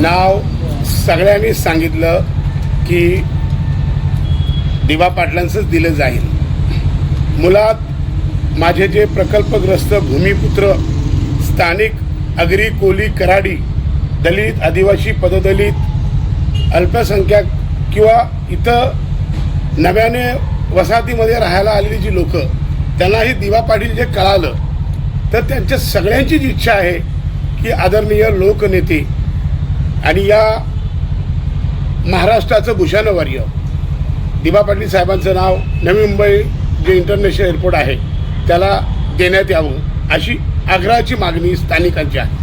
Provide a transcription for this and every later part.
नाव सगळ्यांनी सांगितलं की दिवा पाटलांचंच दिलं जाईल. मुलात माझे जे प्रकल्पग्रस्त भूमिपुत्र स्थानिक अग्री कोली कराडी दलित आदिवासी पददलित अल्पसंख्याक किंवा इथं नव्याने वसाहतीमध्ये राहायला आलेली जी लोकं त्यांनाही दिवा पाटील जे कळालं तर त्यांच्या सगळ्यांचीच इच्छा आहे की आदरणीय लोकनेते आणि या महाराष्ट्राचं भूषणवर्य दिबा पाटील साहेबांचं नाव नवी मुंबई जे इंटरनॅशनल एअरपोर्ट आहे त्याला देण्यात यावं अशी आग्रहाची मागणी स्थानिकांची आहे.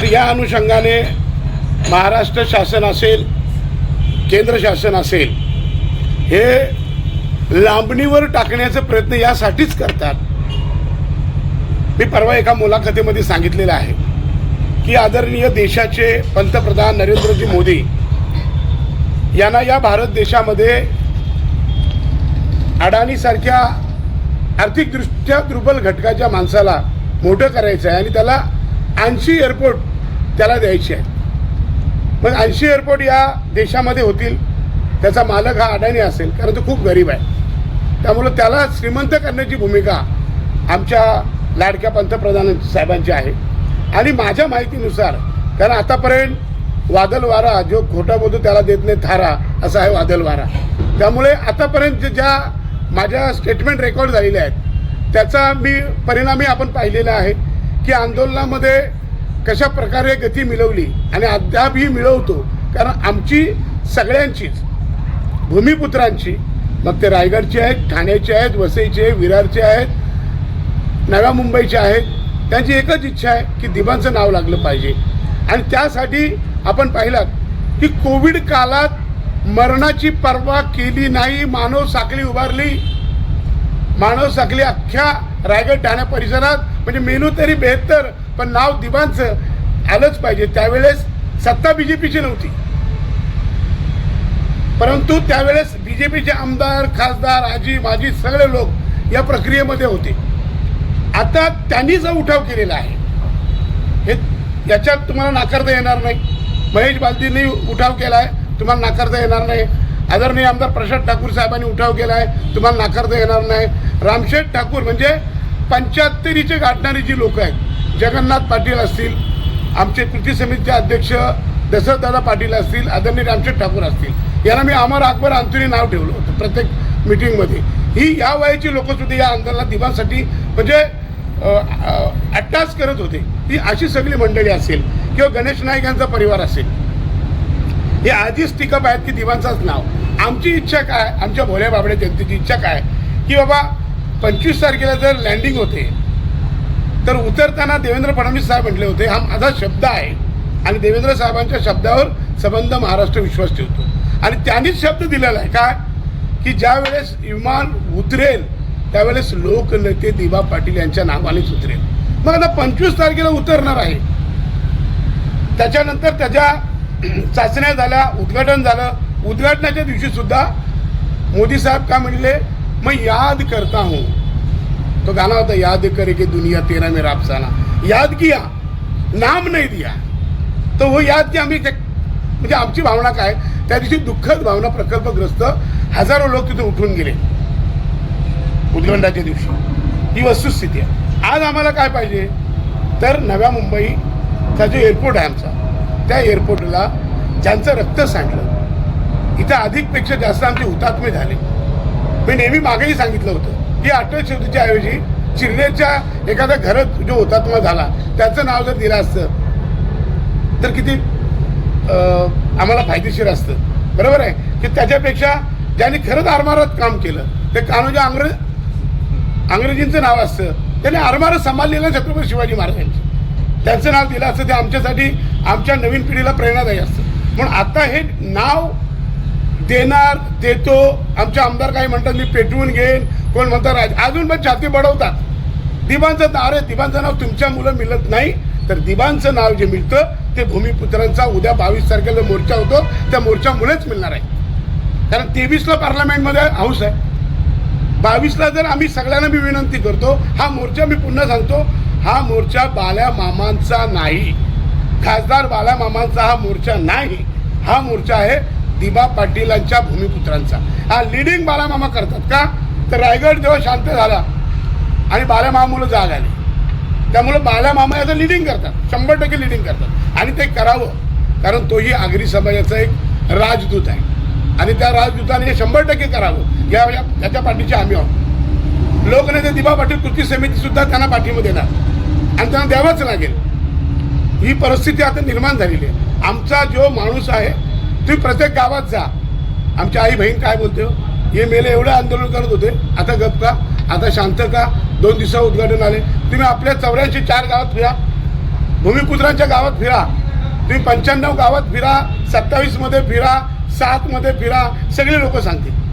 तर या अनुषंगाने महाराष्ट्र शासन असेल केंद्र शासन असेल हे लांबणीवर टाकण्याचा प्रयत्न यासाठीच करतात. मी परवा एका मुलाखतीमध्ये सांगितलेलं आहे की आदरणीय देशाचे पंतप्रधान नरेंद्रजी मोदी यांना या भारत देशामध्ये अडाणीसारख्या आर्थिकदृष्ट्या दुर्बल घटकाच्या माणसाला मोठं करायचं आहे आणि त्याला ऐंशी एअरपोर्ट त्याला द्यायचे आहे मग ऐंशी एअरपोर्ट या देशामध्ये होतील त्याचा मालक हा अडाणी असेल कारण तो खूप गरीब आहे. त्यामुळं त्याला श्रीमंत करण्याची भूमिका आमच्या लाडक्या पंतप्रधान साहेबांची आहे. आणि माझ्या माहितीनुसार कारण आतापर्यंत वादल वारा जो खोटा बोलतो त्याला देत नाही थारा असा आहे वादल वारा. त्यामुळे आतापर्यंत ज्या माझ्या स्टेटमेंट रेकॉर्ड झालेल्या आहेत त्याचा मी परिणामी आपण पाहिलेला आहे की आंदोलनामध्ये कशा प्रकारे गती मिळवली आणि अद्यापही मिळवतो. कारण आमची सगळ्यांचीच भूमिपुत्रांची मग ते रायगडचे आहेत ठाण्याचे आहेत वसईचे आहेत विरारचे आहेत नव्या मुंबईचे आहेत. त्यांची एकच इच्छा आहे की दिबांचं नाव लागलं पाहिजे. आणि त्यासाठी आपण पाहिलात की कोविड काळात मरणाची पर्वा केली नाही मानव साखळी उभारली. मानव साखळी अख्ख्या रायगड ठाण्या परिसरात म्हणजे मेनू तरी बेहत्तर पण नाव दिबांचं आलंच पाहिजे. त्यावेळेस सत्ता बी जे पीची नव्हती. परंतु त्यावेळेस बी जे पीचे आमदार खासदार आजी माजी सगळे लोक या प्रक्रियेमध्ये होते. आता त्यांनी जो उठाव केलेला आहे हे याच्यात तुम्हाला नाकारता येणार नाही. महेश बालदींनी उठाव केला आहे तुम्हाला नाकारता येणार नाही. आदरणीय आमदार प्रसाद ठाकूर साहेबांनी उठाव केला आहे तुम्हाला नाकारता येणार नाही. रामशेठ ठाकूर म्हणजे पंच्याहत्तरीचे गाठणारी जी लोक आहेत जगन्नाथ पाटील असतील आमचे कृती समितीचे अध्यक्ष दशरथदादा पाटील असतील आदरणीय रामशेठ ठाकूर असतील. यांना मी अमर अकबर अंतुरी नाव ठेवलं होतं प्रत्येक मिटिंगमध्ये ही या वयाची लोकंसुद्धा या आंदोलनात दिवासाठी म्हणजे अटॅच करत होते. ही अशी सगळी मंडळी असेल किंवा गणेश नाईक यांचा परिवार असेल. हे आधीच टिकअप आहेत की दिवांचाच नाव. आमची इच्छा काय? आमच्या भोल्या बाबड्या जनतेची इच्छा काय? की बाबा पंचवीस तारखेला जर लँडिंग होते तर उतरताना देवेंद्र फडणवीस साहेब म्हटले होते हा माझा शब्द आहे. आणि देवेंद्र साहेबांच्या शब्दावर संबंध महाराष्ट्र विश्वास ठेवतो. आणि त्यांनीच शब्द दिलेला आहे. काय की ज्या वेळेस विमान उतरेल त्यावेळेस लोकनेते दिबा पाटील यांच्या नावानेच उतरेल मग आता पंचवीस तारखेला उतरणार आहे. त्याच्यानंतर त्याच्या चाचण्या झाल्या उद्घाटन झालं. उद्घाटनाच्या दिवशी सुद्धा मोदी साहेब का म्हणले मैं याद करता हूँ. तो गाना होता याद करे कि दुनिया तेरा मेरा अफसाना याद किया नाम नाही दिया. तो वो याद की आम्ही म्हणजे आमची भावना काय? त्या दिवशी दुःखद भावना प्रकल्पग्रस्त हजारो लोक तिथे उठून गेले. उद्घंडाच्या दिवशी. ही वस्तुस्थिती आहे. आज आम्हाला काय पाहिजे? तर नव्या मुंबईचा जो एअरपोर्ट आहे आमचा त्या एअरपोर्टला ज्यांचं रक्त सांडलं इथं अधिकपेक्षा जास्त आमचे हुतात्मे झाले. मी नेहमी मागेही सांगितलं होतं की अटल शेवटीच्या ऐवजी चिरनेच्या एखाद्या घरात जो हुतात्मा झाला त्याचं नाव जर दिलं असतं तर किती आम्हाला फायदेशीर असतं. बरोबर आहे? की त्याच्यापेक्षा ज्यांनी खरंच आरमारात काम केलं ते कान्होजी म्हणजे आंग्रज अंग्रेजींचं नाव असतं. त्याने आरमार सांभाळलेलं छत्रपती शिवाजी महाराजांचं. त्यांचं नाव दिलं असतं ते आमच्यासाठी आमच्या नवीन पिढीला प्रेरणादायी असतं. म्हणून आता हे नाव देणार देतो आमचे आमदार काही म्हणतात मी पेटवून घेईन कोण म्हणतात राज अजून पण छाती बडवतात. दिबांचं नाव आहे दिबांचं नाव तुमच्या मुलं मिळत नाही तर दिबांचं नाव जे मिळतं ते भूमिपुत्रांचा उद्या बावीस तारखेला मोर्चा होतो त्या मोर्चामुळेच मिळणार आहे. कारण तेवीसला पार्लमेंटमध्ये हाऊस आहे. बावीसला जर आम्ही सगळ्यांना मी विनंती करतो हा मोर्चा मी पुन्हा सांगतो हा मोर्चा बाल्या मामांचा नाही. खासदार बाल्या मामांचा हा मोर्चा नाही. हा मोर्चा आहे दिबा पाटीलांच्या भूमिपुत्रांचा. हा लिडिंग बाला मामा करतात का? तर रायगड जेव्हा शांत झाला आणि बाल्या मामामुलं जाग आली. त्यामुळं बाल्या मामा याचं लिडिंग करतात. शंभर टक्के लिडिंग करतात. आणि ते करावं. कारण तोही आगरी समाजाचा एक राजदूत आहे. आणि त्या राजदूताने हे शंभर टक्के करावं. या या- त्याच्या पाठीचे आम्ही आहोत. लोकनेते दिबा पाटील कृती समिती सुद्धा त्यांना पाठिंबा देणार. आणि त्यांना द्यावंच लागेल. ही परिस्थिती आता निर्माण झालेली आहे. आमचा जो माणूस आहे तुम्ही प्रत्येक गावात जा. आमची आई बहीण काय बोलते हो? हे मेले एवढं आंदोलन करत होते. आता गप का आता शांत का दोन दिवसा उद्घाटन आले तुम्ही आपल्या चौऱ्याऐंशी चार गावात फिरा. भूमिपुत्रांच्या गावात फिरा. तुम्ही पंच्याण्णव गावात फिरा. सत्तावीसमध्ये फिरा. सातमध्ये फिरा. सगळे लोक सांगतील.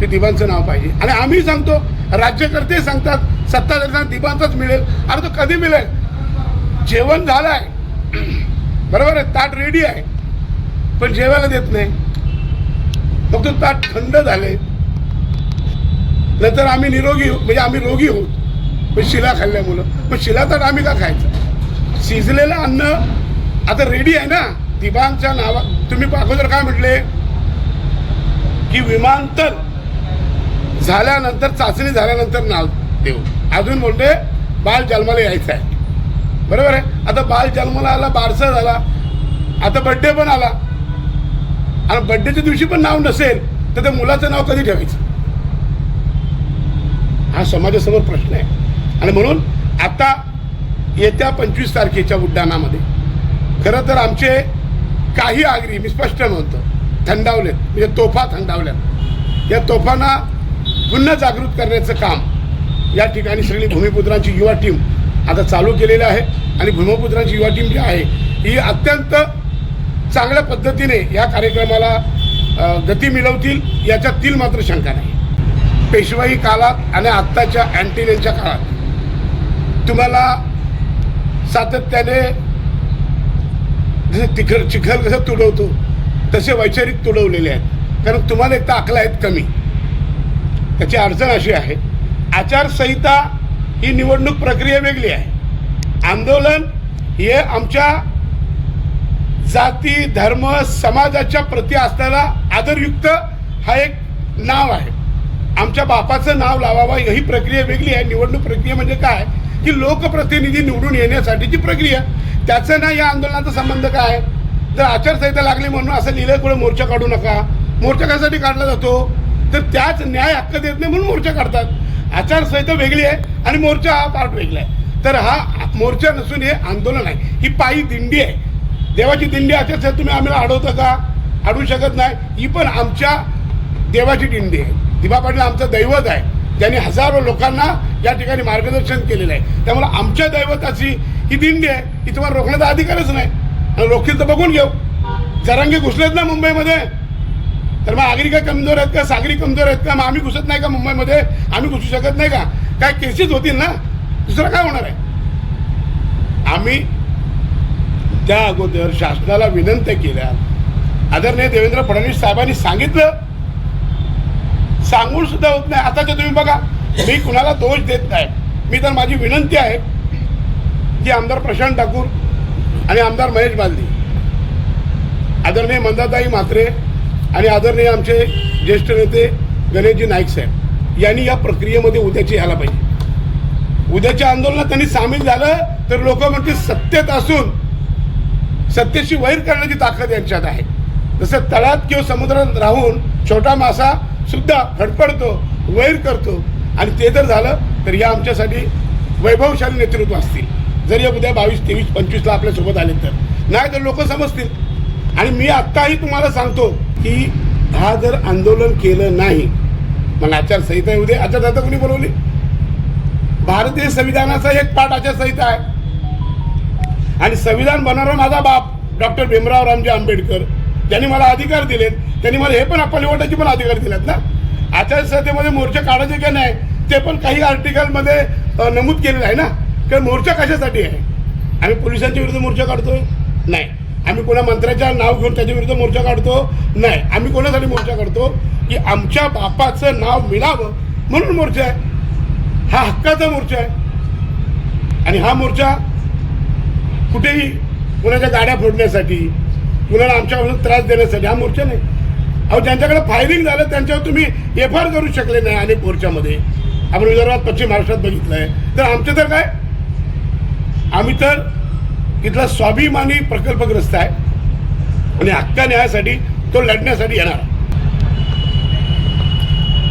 ते दिबांचं नाव पाहिजे. आणि आम्ही सांगतो राज्यकर्ते सांगतात सत्ताधारी दिबांचाच मिळेल. अरे तो कधी मिळेल? जेवण झालंय. बरोबर आहे ताट रेडी आहे. पण जेवायला देत नाही. फक्त ताट थंड झाले नंतर आम्ही निरोगी म्हणजे आम्ही रोगी होऊ. पण शिला खाल्ल्यामुळं पण शिला तर आम्ही का खायचं? शिजलेलं अन्न आता रेडी आहे ना? दिबांच्या नावा तुम्ही अगोदर काय म्हटले? की विमानतळ. झाल्यानंतर चाचणी झाल्यानंतर नाव देऊ. अजून म्हणते बाल जन्माला यायचं आहे बरोबर आहे? आता बाल जन्माला आला बारसा झाला आता बड्डे पण आला. आणि बड्डेच्या दिवशी पण नाव नसेल तर त्या मुलाचं नाव कधी ठेवायचं? हा समाजासमोर प्रश्न आहे. आणि म्हणून आता येत्या पंचवीस तारखेच्या उड्डाणामध्ये खरं तर आमचे काही आगरी मी स्पष्ट म्हणतो थंडावलेत म्हणजे तोफा थंडावल्यात. या तोफांना पुन्हा जागृत करण्याचं काम या ठिकाणी सगळी भूमिपुत्रांची युवा टीम आता चालू केलेली आहे. आणि भूमिपुत्रांची युवा टीम जी आहे ही अत्यंत चांगल्या पद्धतीने या कार्यक्रमाला गती मिळवतील याच्यातील मात्र शंका नाही. पेशवाई काळात आणि आत्ताच्या अँटिलेनच्या काळात तुम्हाला सातत्याने जसे तिखर चिखल कसं तुडवतो तसे वैचारिक तुडवलेले आहेत. कारण तुम्हाला एक तर अकला आहेत कमी. त्याची अडचण अशी आहे. आचारसंहिता ही निवडणूक प्रक्रिया वेगळी आहे. आंदोलन हे आमच्या जाती धर्म समाजाच्या प्रती असणारा आदरयुक्त हा एक नाव आहे. आमच्या बापाचं नाव लावावं ही प्रक्रिया वेगळी आहे. निवडणूक प्रक्रिया म्हणजे काय? की लोकप्रतिनिधी निवडून येण्यासाठीची प्रक्रिया. त्याचं ना या आंदोलनाचा संबंध काय? आहे? जर आचारसंहिता लागली म्हणून असं लिहिलं कुठे मोर्चा काढू नका? मोर्चा कशासाठी काढला जातो? तर त्याच न्याय हक्क देत नाही म्हणून मोर्चा काढतात. आचारसंहिता वेगळी आहे आणि मोर्चा हा पार्ट वेगळा आहे. तर हा मोर्चा नसून हे आंदोलन आहे. ही पायी दिंडी आहे. देवाची दिंडी आचारसंहिता तुम्ही आम्हाला अडवता का? अडवू शकत नाही. ही पण आमच्या देवाची दिंडी आहे. दिबा पाटील आमचं दैवत आहे. ज्याने हजारो लोकांना या ठिकाणी मार्गदर्शन केलेलं आहे. त्यामुळे आमच्या दैवताची ही दिंडी आहे. ही तुम्हाला रोखण्याचा अधिकारच नाही. आणि रोखील तर बघून घेऊ. जरांगे घुसलेत ना मुंबईमध्ये? तर मग आगरी काय कमजोर आहेत का? सागरी कमजोर आहेत का? मग आम्ही घुसत नाही का मुंबईमध्ये? आम्ही घुसू शकत नाही का? काय केसेस होतील ना? दुसरं काय होणार आहे? आम्ही त्या अगोदर शासनाला विनंत्या केल्या. आदरणीय देवेंद्र फडणवीस साहेबांनी सांगितलं. सांगून सुद्धा होत नाही. आताच्या तुम्ही बघा मी कुणाला दोष देत नाही. मी तर माझी विनंती आहे की आमदार प्रशांत ठाकूर आणि आमदार महेश बालदी आदरणीय मंदाताई म्हात्रे आणि आदरणीय आमचे ज्येष्ठ नेते गणेशजी नाईक साहेब यांनी या प्रक्रियेमध्ये उद्याची यायला पाहिजे. उद्याच्या आंदोलनात त्यांनी सामील झालं तर लोक म्हणजे सत्तेत असून सत्तेशी वैर करण्याची ताकद यांच्यात आहे. जसं तळात किंवा समुद्रात राहून छोटा मासा सुद्धा फडफडतो वैर करतो आणि ते जर झालं तर या आमच्यासाठी वैभवशाली नेतृत्व असतील. जर या उद्या बावीस तेवीस पंचवीसला आपल्यासोबत आले तर. नाही तर लोक समजतील. आणि मी आत्ताही तुम्हाला सांगतो की हा जर आंदोलन केलं नाही मग आचारसंहिता येऊ दे. आचारसंहिता कोणी बोलवली? भारतीय संविधानाचा एक पाठ आचारसंहिता आहे. आणि संविधान बनवणारा माझा बाप डॉक्टर भीमराव रामजी आंबेडकर त्यांनी मला अधिकार दिलेत. त्यांनी मला हे पण पलिवटाचे पण अधिकार दिलेत ना. आचारसंहितेमध्ये मोर्चा काढायचे का नाही ते पण काही आर्टिकलमध्ये नमूद केलेलं आहे ना. कारण मोर्चा कशासाठी आहे? आम्ही पोलिसांच्या विरुद्ध मोर्चा काढतोय? नाही. आम्ही कोणा मंत्र्याच्या नाव घेऊन त्याच्या विरुद्ध मोर्चा काढतो? नाही. आम्ही कोणासाठी मोर्चा काढतो? की आमच्या बापाचं नाव मिळावं म्हणून मोर्चा आहे. हा हक्काचा मोर्चा आहे. आणि हा मोर्चा कुठेही कुणाच्या गाड्या फोडण्यासाठी कुणाला आमच्यापासून त्रास देण्यासाठी हा मोर्चा नाही. अहो ज्यांच्याकडे फायरिंग झालं त्यांच्यावर तुम्ही एफ आर करू शकले नाही अनेक मोर्चामध्ये. आपण विदर्भात पश्चिम महाराष्ट्रात बघितलं आहे तर आमचं तर काय? आम्ही तर इथला स्वाभिमानी प्रकल्पग्रस्त आहे. आणि हक्का न्यायासाठी तो लढण्यासाठी येणार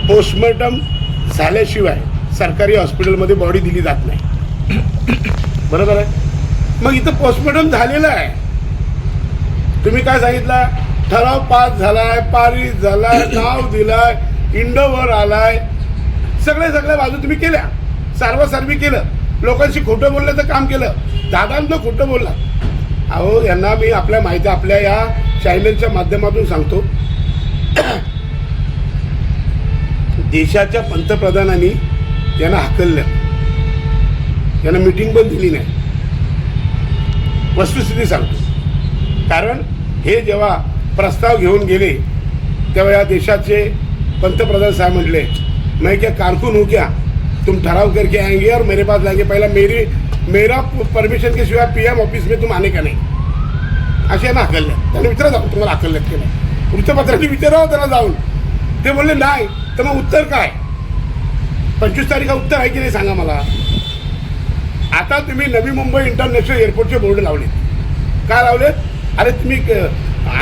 पोस्टमॉर्टम झाल्याशिवाय सरकारी हॉस्पिटलमध्ये बॉडी दिली जात नाही. बरोबर आहे? मग इथं पोस्टमॉर्टम झालेलं आहे. तुम्ही काय सांगितलं? ठराव पास झालाय पारित झालाय नाव दिलाय इंडोवर आलाय. सगळ्या सगळ्या बाजू तुम्ही केल्या. सार्वसार्वी केलं. लोकांशी खोटं बोलण्याचं काम केलं. दादांचं खोटं बोलला. अहो यांना मी आपल्या माहिती आपल्या या चॅनलच्या माध्यमातून सांगतो. देशाच्या पंतप्रधानांनी यांना हाकललं. यांना मिटिंग पण दिली नाही. वस्तुस्थिती सांगतो. कारण हे जेव्हा प्रस्ताव घेऊन गेले तेव्हा या देशाचे पंतप्रधान साहेब म्हटले मैं क्या कारकुन हूँ क्या? तुम ठराव करके आएंगे और मेरे पास लाएंगे पहिला मेरी मेरा परमिशन के पी पीएम ऑफिस में तुम आने का नाही। असे यांना हाकललं त्यांना विचारा जाऊ तुम्हाला हाकलल्यात केलं वृत्तपत्रांनी विचारावं हो त्यांना जाऊन. ते बोलले नाही तर मग उत्तर काय? पंचवीस तारीखा उत्तर आहे की नाही सांगा मला. आता तुम्ही नवी मुंबई इंटरनॅशनल एअरपोर्टचे बोर्ड लावले काय लावले अरे तुम्ही क-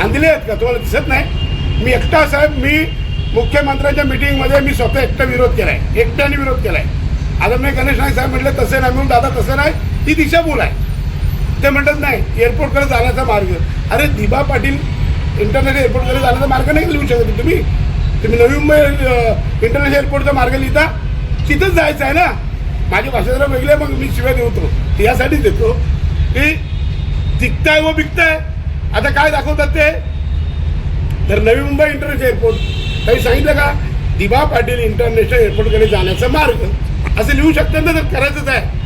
आणले आहेत का? तुम्हाला दिसत नाही. मी एकटा साहेब मी मुख्यमंत्र्यांच्या मिटिंगमध्ये मी स्वतः एकटा विरोध केलाय. एकट्याने विरोध आता मी गणेश नाईक साहेब म्हटलं तसे नाही. म्हणून दादा तसं नाही. ती दिशाभूल आहे. ते म्हणतात नाही एअरपोर्टकडे जाण्याचा मार्ग. अरे दिबा पाटील इंटरनॅशनल एअरपोर्टकडे जाण्याचा मार्ग नाही लिहू शकत तुम्ही. तुम्ही नवी मुंबई इंटरनॅशनल एअरपोर्टचा मार्ग लिहिता. तिथंच जायचं आहे ना. माझी भाषा जरा वेगळी आहे, मग मी शिवाय देतो ते. यासाठीच देतो. की दिखताय व बिकताय. आता काय दाखवतात ते? तर नवी मुंबई इंटरनॅशनल एअरपोर्ट. काही सांगितलं का? दिबा पाटील इंटरनॅशनल एअरपोर्टकडे जाण्याचा मार्ग. असं लिहू शकतात ना तर करायचंच आहे.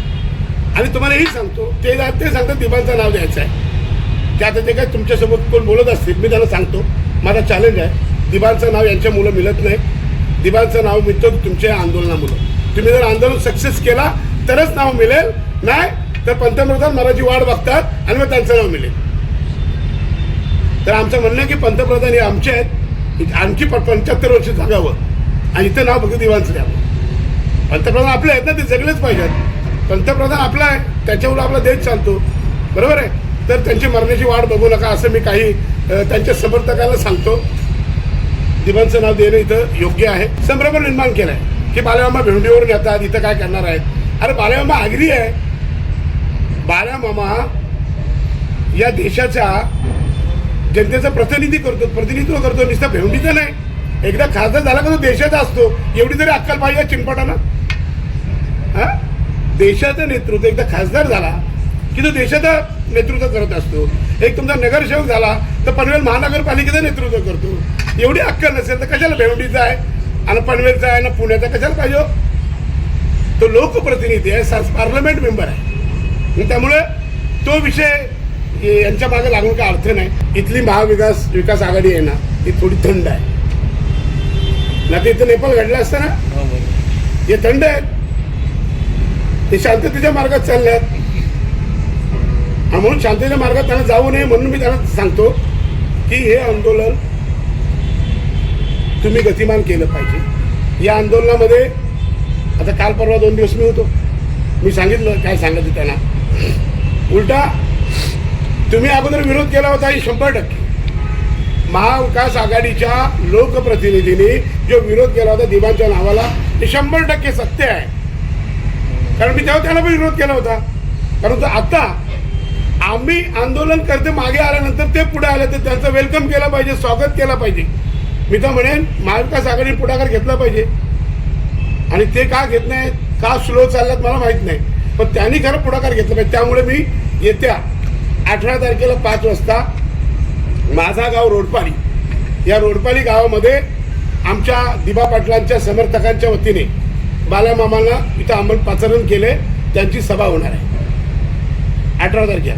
आणि तुम्हाला हे सांगतो ते ते सांगतात दिबांचं नाव द्यायचं आहे. ते आता ते काय तुमच्यासोबत कोण बोलत असतील मी त्यांना सांगतो. माझा चॅलेंज आहे दिबांचं नाव यांच्या मुलं मिळत नाही. दिबांचं नाव मिळतं तुमच्या आंदोलनामुळं. तुम्ही जर आंदोलन सक्सेस केला तरच नाव मिळेल. नाही तर पंतप्रधान मला जी वाट बघतात आणि मग त्यांचं नाव मिळेल. तर आमचं म्हणणं आहे की पंतप्रधान हे आमचे आहेत. आमची आणखी पंच्याहत्तर वर्ष जागावं. आणि इथं नाव फक्त दिवांचं द्यावं पंतप्रधान आपले आहेत ना ते जगलेच पाहिजेत. पंतप्रधान आपला आहे त्याच्यावर आपला देश चालतो. बरोबर आहे? तर त्यांची मरण्याची वाट बघू नका असं मी काही त्यांच्या समर्थकाला सांगतो. दिवांचं नाव देणं इथं योग्य आहे. संभ्रम निर्माण केलाय. की बालमामा भेंडीवरून येतात इथं काय करणार आहेत? अरे बालमामा आगरी आहे. बाल्यामामा या देशाच्या जनतेचं प्रतिनिधी करतो प्रतिनिधित्व करतो. नुसतं भेंडीचं नाही. एकदा खासदार झाला का तो देशाचा असतो. एवढी तरी अक्कल पाहिजे चिंपटाना. हा? देशाचं नेतृत्व एकदा खासदार झाला की तो देशाचं नेतृत्व करत असतो. एक तुमचा नगरसेवक झाला तर पनवेल महानगरपालिकेचं नेतृत्व करतो. एवढी अक्कल नसेल तर कशाला भेवंडीचा आहे आणि पनवेलचा आहे ना पुण्याचा कशाला पाहिजे हो? तो लोकप्रतिनिधी आहे सा- पार्लमेंट मेंबर आहे. आणि त्यामुळे तो विषय हे यांच्या मागे लागून काय अर्थ नाही. इथली महाविकास विकास आघाडी आहे ना ती थोडी थंड आहे. ना ते इथं नेपाळ घडलं असतं ना? हे थंड आहेत ते शांततेच्या मार्गात चालले आहेत म्हणून शांततेच्या मार्गात त्यांना जाऊ नये म्हणून मी त्यांना सांगतो की हे आंदोलन तुम्ही गतिमान केलं पाहिजे. या आंदोलनामध्ये आता काल परवा दोन दिवस मी होतो. मी सांगितलं काय सांगायचं त्यांना. उलटा तुम्ही अगोदर विरोध केला होता ही शंभर टक्के. महाविकास आघाडीच्या लोकप्रतिनिधींनी जो विरोध केला होता दिबांच्या नावाला ते शंभर टक्के सत्य आहे. कारण मी तेव्हा त्याला पण विरोध केला होता. परंतु आता आम्ही आंदोलन करते मागे आल्यानंतर ते पुढे आले तर त्यांचं वेलकम केलं पाहिजे स्वागत केलं पाहिजे. मी तर म्हणेन महाविकास आघाडी पुढाकार घेतला पाहिजे. आणि ते का घेत नाही का स्लो चालल्यात मला माहीत नाही. पण त्यांनी खरं पुढाकार घेतला पाहिजे. त्यामुळे मी येत्या अठरा तारखेला पाच वाजता माझा गाव रोडपाली. या रोडपाली गावामध्ये आमच्या दिबा पाटलांच्या समर्थकांच्या वतीने बालामामांना इथं अंमलपाचरण केले त्यांची सभा होणार आहे. अठरा तारखेला.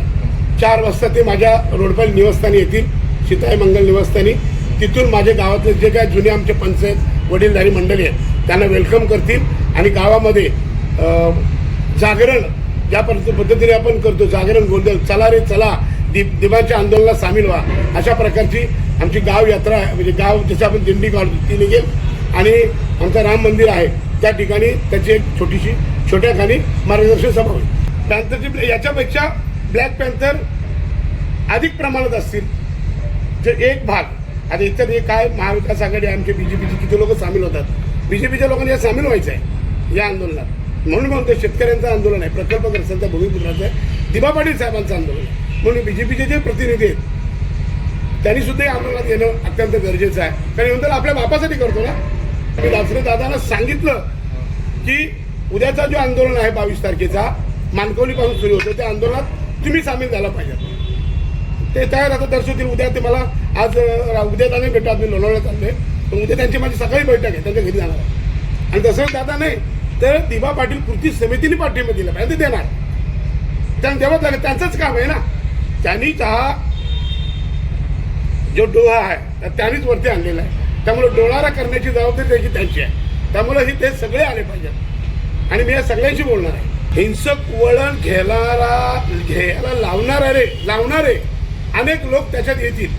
चार वाजता ते माझ्या रोडपाल निवासस्थानी येतील सीताई मंगल निवासस्थानी. तिथून माझ्या गावातले जे काय जुने आमचे पंचायत वडीलधारी मंडळी आहेत त्यांना वेलकम करतील आणि गावामध्ये जागरण ज्या पद्धतीने आपण करतो जागरण गोंधळ चला रे चला दीप दिवाच्या आंदोलनात सामील व्हा अशा प्रकारची आमची गाव यात्रा आहे. म्हणजे गाव जसं आपण दिंडी काढतो ती निघेल. आणि आमचं राम मंदिर आहे. त्या ठिकाणी त्याची एक छोटीशी छोट्या खाली मार्गदर्शन सभा होईल. पॅन्थरची याच्यापेक्षा ब्लॅक पॅन्थर अधिक प्रमाणात असतील. जे एक भाग. आता इतर हे काय महाविकास आघाडी आमचे बीजेपीचे किती लोक सामील होतात? बीजेपीच्या लोकांनी यात सामील व्हायचं आहे या आंदोलनात. म्हणून म्हणतो शेतकऱ्यांचं आंदोलन आहे प्रकल्पग्रस्तांचा भूमिपुत्राचं आहे दिबा पाटील साहेबांचं आंदोलन आहे. म्हणून बीजेपीचे जे प्रतिनिधी आहेत त्यांनी सुद्धा या आंदोलनात येणं अत्यंत गरजेचं आहे. कारण नंतर आपल्या बापासाठी करतो ना. दासरे दादांना सांगितलं की उद्याचा जो आंदोलन आहे बावीस तारखेचा मानकवलीपासून सुरू होतो त्या आंदोलनात तुम्ही सामील झाला पाहिजे. ते तयार आता दर्शवतील. उद्या ते मला आज उद्या त्यांनी भेटतात मी लोणावळ्यात चालले पण उद्या त्यांची माझी सकाळी बैठक आहे. त्यांच्या घरी जाणार आणि दसरे दादा नाही तर दिबा पाटील कृती समितीने पाठिंबा दिला पाहिजे. ते देणार. त्यांना द्यावंच लागेल त्यांचंच काम आहे ना. त्यांनी हा जो डोळा आहे त्यांनीच वरती आणलेला आहे. त्यामुळे डोळारा करण्याची जबाबदारी त्याची त्यांची आहे. त्यामुळे हे ते सगळे आले पाहिजेत. आणि मी या सगळ्यांशी बोलणार आहे. हिंसक वळण घेणारा घ्यायला लावणारे लावणारे अनेक लोक त्याच्यात येतील.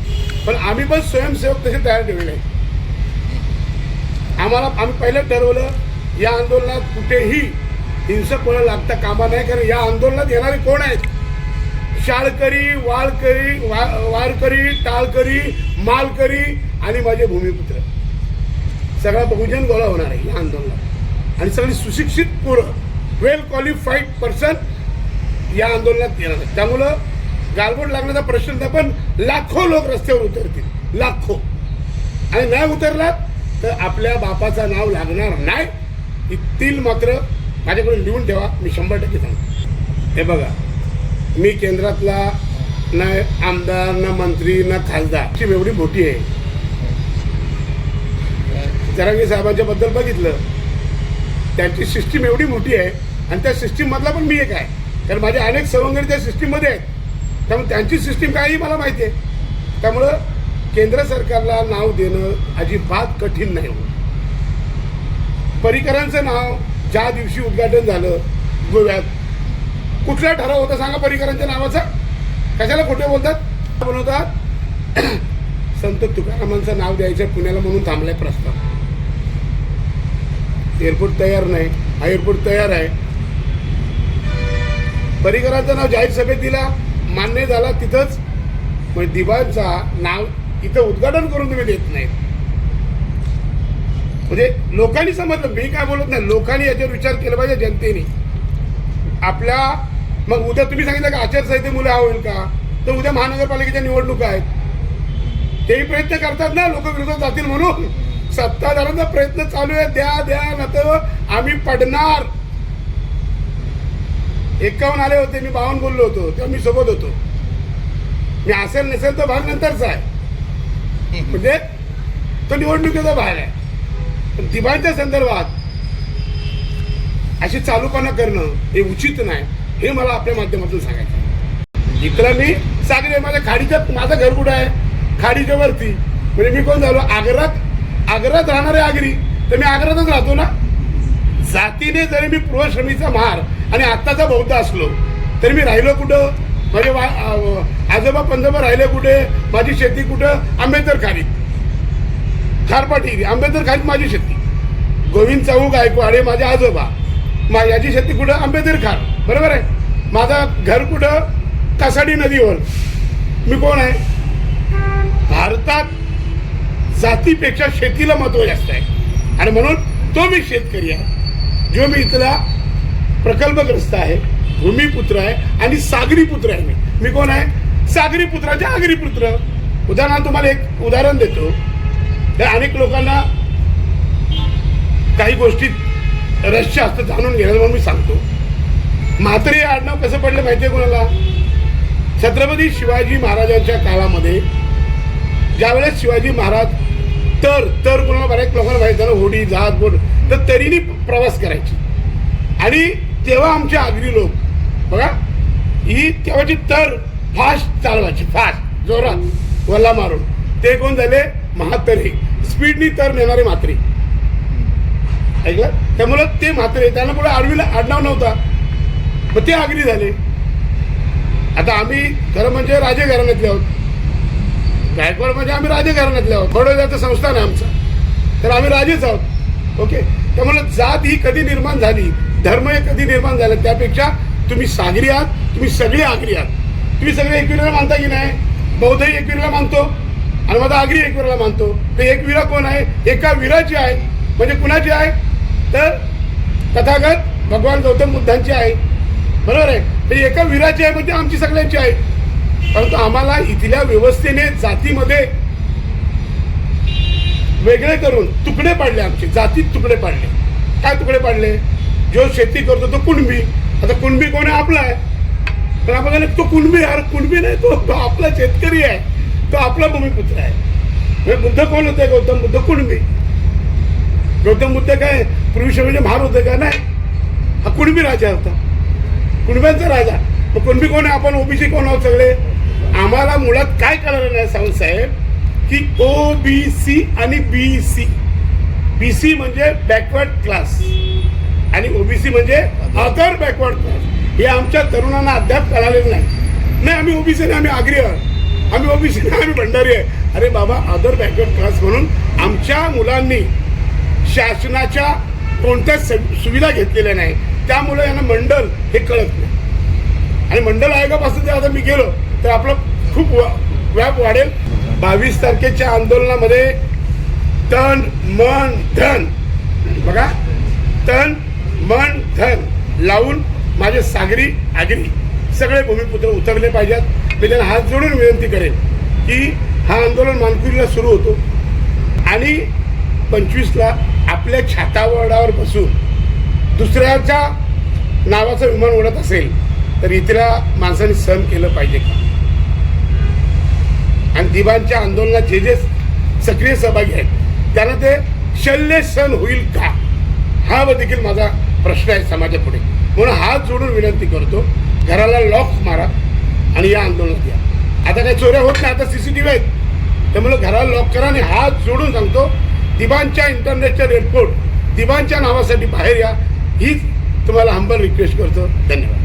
पण आम्ही पण स्वयंसेवक तसे तयार ठेवले आम्हाला आम्ही पहिलं ठरवलं या आंदोलनात कुठेही हिंसक वळण लागता कामा नाही कारण या आंदोलनात येणारे कोण आहेत? शाळकरी वाळकरी वा वारकरी टाळकरी मालकरी आणि माझे भूमिपुत्र. सगळा बहुजन गोळा होणार आहे या आंदोलनात. आणि सगळी सुशिक्षित पोरं वेल क्वालिफाईड पर्सन या आंदोलनात येणार आहेत. त्यामुळं गालबोट लागण्याचा प्रश्न नाही पण लाखो लोक रस्त्यावर उतरतील. लाखो. आणि नाही उतरलात तर आपल्या बापाचं नाव लागणार नाही. इथील मात्र माझ्याकडून लिहून ठेवा. मी शंभर टक्के सांगतो. हे बघा मी केंद्रातला ना आमदार ना मंत्री ना खासदार. ची एवढी मोठी आहे. जरांगी साहेबांच्या बद्दल बघितलं त्यांची सिस्टीम एवढी मोठी आहे आणि त्या सिस्टीम मधला पण मी एक आहे. कारण माझे अनेक सवंगडी त्या सिस्टीममध्ये आहेत. त्यामुळे त्यांची सिस्टीम काय ही मला माहिती आहे. त्यामुळं केंद्र सरकारला नाव देणं अजिबात कठीण नाही होत. पर्रिकरांचं नाव ज्या दिवशी उद्घाटन झालं गोव्यात कुठला ठराव होता सांगा परिकरांच्या नावाचा? कशाला खोटे बोलतात? बनवतात? संत तुकारामांचं नाव द्यायचं पुण्याला म्हणून थांबलाय प्रस्ताव. एअरपोर्ट तयार नाही हा एअरपोर्ट तयार आहे. परिकराचं नाव जाहीर सभेत दिला मान्य झाला तिथंच. म्हणजे दिवाळीचा नाव इथं उद्घाटन करून तुम्ही देत नाही म्हणजे लोकांनी समजलं मी काय बोलत नाही लोकांनी याच्यावर विचार केला पाहिजे जनतेने. आपल्या मग उद्या तुम्ही सांगितलं का आचारसंहितेमुळे हा होईल का? तर उद्या महानगरपालिकेच्या निवडणुका आहेत. तेही प्रयत्न करतात ना लोक विरोधात जातील म्हणून. सत्ताधाऱ्यांचा प्रयत्न चालू आहे. द्या द्या न तर आम्ही पडणार. एकावन्न आले होते मी बावन्न बोललो होतो. तेव्हा मी सोबत होतो. मी असेल नसेल तर भाग नंतरचा आहे. म्हणजे तो निवडणुकीचा भाग आहे. पण दिवाळीच्या संदर्भात अशी चालूपणा करणं हे उचित नाही हे मला आपल्या माध्यमातून सांगायचं इकडं मी सागरे माझ्या खाडीच्या माझं घर कुठं आहे. खाडीच्या वरती. म्हणजे मी कोण झालो? आग्रात आग्रात राहणारे आगरी तर मी आग्रातच राहतो ना. जातीने जरी मी पूर्वश्रमीचा महार आणि आत्ताचा बौद्ध असलो तरी मी राहिलो कुठं? माझे वा आजोबा पंजोबा राहिले कुठे? माझी शेती कुठं? आंबेडकर खारीत खारपाटी आंबेडकर खारीत माझी शेती. गोविंद चौक गायकवाडे माझे आजोबा. मा याची शेती कुठं? आंबेडकर खार बरोबर आहे? माझं घर कुठं? कासाडी नदीवर. मी कोण आहे? भारतात जातीपेक्षा शेतीला महत्त्व जास्त आहे. आणि म्हणून तो मी शेतकरी आहे. जो मी इथला प्रकल्पग्रस्त आहे भूमिपुत्र आहे आणि सागरी पुत्र आहे मी. मी कोण आहे? सागरी पुत्राचे आगरी पुत्र. उदाहरणार्थ तुम्हाला एक उदाहरण देतो. त्या अनेक लोकांना काही गोष्टीत रहस्य असतं जाणून घेणार म्हणून मी सांगतो. म्हात्रे आडनाव कसं पडलं माहिती आहे कोणाला? छत्रपती शिवाजी महाराजांच्या काळामध्ये ज्यावेळेस शिवाजी महाराज तर तर कोणाला बऱ्याच लोकांना माहिती झालं होडी जहाज बोट. तर तरीने प्रवास करायची. आणि तेव्हा आमचे आगरी लोक बघा ही तेव्हाची तर फास्ट चालवायची फास्ट जोरात वल्ला मारून. ते कोण झाले? म्हातरे. स्पीडनी तर नेणारे म्हात्रे. ऐकलं? त्यामुळं ते म्हात्रे त्यांना पुढे आडवीला आडनाव नव्हता. मग ते आगरी झाले. आता आम्ही खरं म्हणजे राजे घराण्यातले आहोत. गायकवाड म्हणजे आम्ही राजकारणातले आहोत. बडोद्याचं संस्थान आहे आमचं. तर आम्ही राजेच आहोत. ओके? त्यामुळे जात ही कधी निर्माण झाली? धर्म हे कधी निर्माण झालं? त्यापेक्षा तुम्ही सागरी आहात तुम्ही सगळे आगरी आहात. तुम्ही सगळे एकविराला मानता की नाही? बौद्धही एकविराला मानतो. आणि माझा आगरी एकविराला मानतो. तर एकविरा कोण आहे? एका वीराची आहे. म्हणजे कुणाची आहे? तर तथागत भगवान गौतम बुद्धांची आहे. बरोबर आहे? तर एका वीराची आहे म्हणजे आमची सगळ्यांची आहे. परंतु आम्हाला इथल्या व्यवस्थेने जातीमध्ये वेगळे करून तुकडे पाडले आमचे. जातीत तुकडे पाडले. काय तुकडे पाडले? जो शेती करतो तो कुणबी. आता कुणबी कोण आहे? आपला आहे. पण आपण तो कुणबी यार कुणबी नाही तो आपला शेतकरी आहे. तो आपला भूमिपुत्र आहे. म्हणजे बुद्ध कोण होते? गौतम बुद्ध कुणबी. गौतम बुद्ध काय? पूर्वी म्हणजे महार होते का? नाही. हा कुणबी राजा होता. कुणब्यांचा राजा. मग कुणबी कोण आहे? आपण ओबीसी कोण आहोत सगळे? आम्हाला मुळात काय कळलं नाही सावंत साहेब की ओ बी सी आणि बी सी बी सी म्हणजे बॅकवर्ड क्लास आणि ओबीसी म्हणजे अदर बॅकवर्ड क्लास हे आमच्या तरुणांना अद्याप कळालेलं नाही. नाही आम्ही ओबीसी नाही आम्ही आगरी आहोत. आम्ही ओबीसी नाही आम्ही भंडारी आहे. अरे बाबा अदर बॅकवर्ड क्लास म्हणून आमच्या मुलांनी शासनाच्या कोणत्याच सुविधा घेतलेल्या नाही त्यामुळे यांना मंडल हे कळत नाही. आणि मंडल आयोगापासून जर आता मी गेलो. तर आपलं खूप व्याप वाढेल. बावीस तारखेच्या आंदोलनामध्ये तन मन धन. बघा तन मन धन लावून माझे सागरी आगरी सगळे भूमिपुत्र उतरले पाहिजेत. मी त्यांना हात जोडून विनंती करेन की हा आंदोलन मानकुरीला सुरू होतो. आणि पंचवीसला आपल्या छातावडावर बसून दुसऱ्याच्या नावाचं विमान उडत असेल तर इथल्या माणसाने सहन केलं पाहिजे का? आणि दिवाणच्या आंदोलनात जे जे सक्रिय सहभागी आहेत त्यांना ते शल्य सहन होईल का? हा देखील माझा प्रश्न आहे समाजापुढे. म्हणून हात जोडून विनंती करतो घराला लॉक मारा आणि या आंदोलनात या. आता काही चोऱ्या होत नाही आता सीसीटीव्ही आहेत. त्यामुळे घराला लॉक करा आणि हात जोडून सांगतो दिवांच्या इंटरनॅशनल एअरपोर्ट दिवांच्या नावासाठी बाहेर या. हीच तुम्हाला हंबल रिक्वेस्ट करतो. धन्यवाद.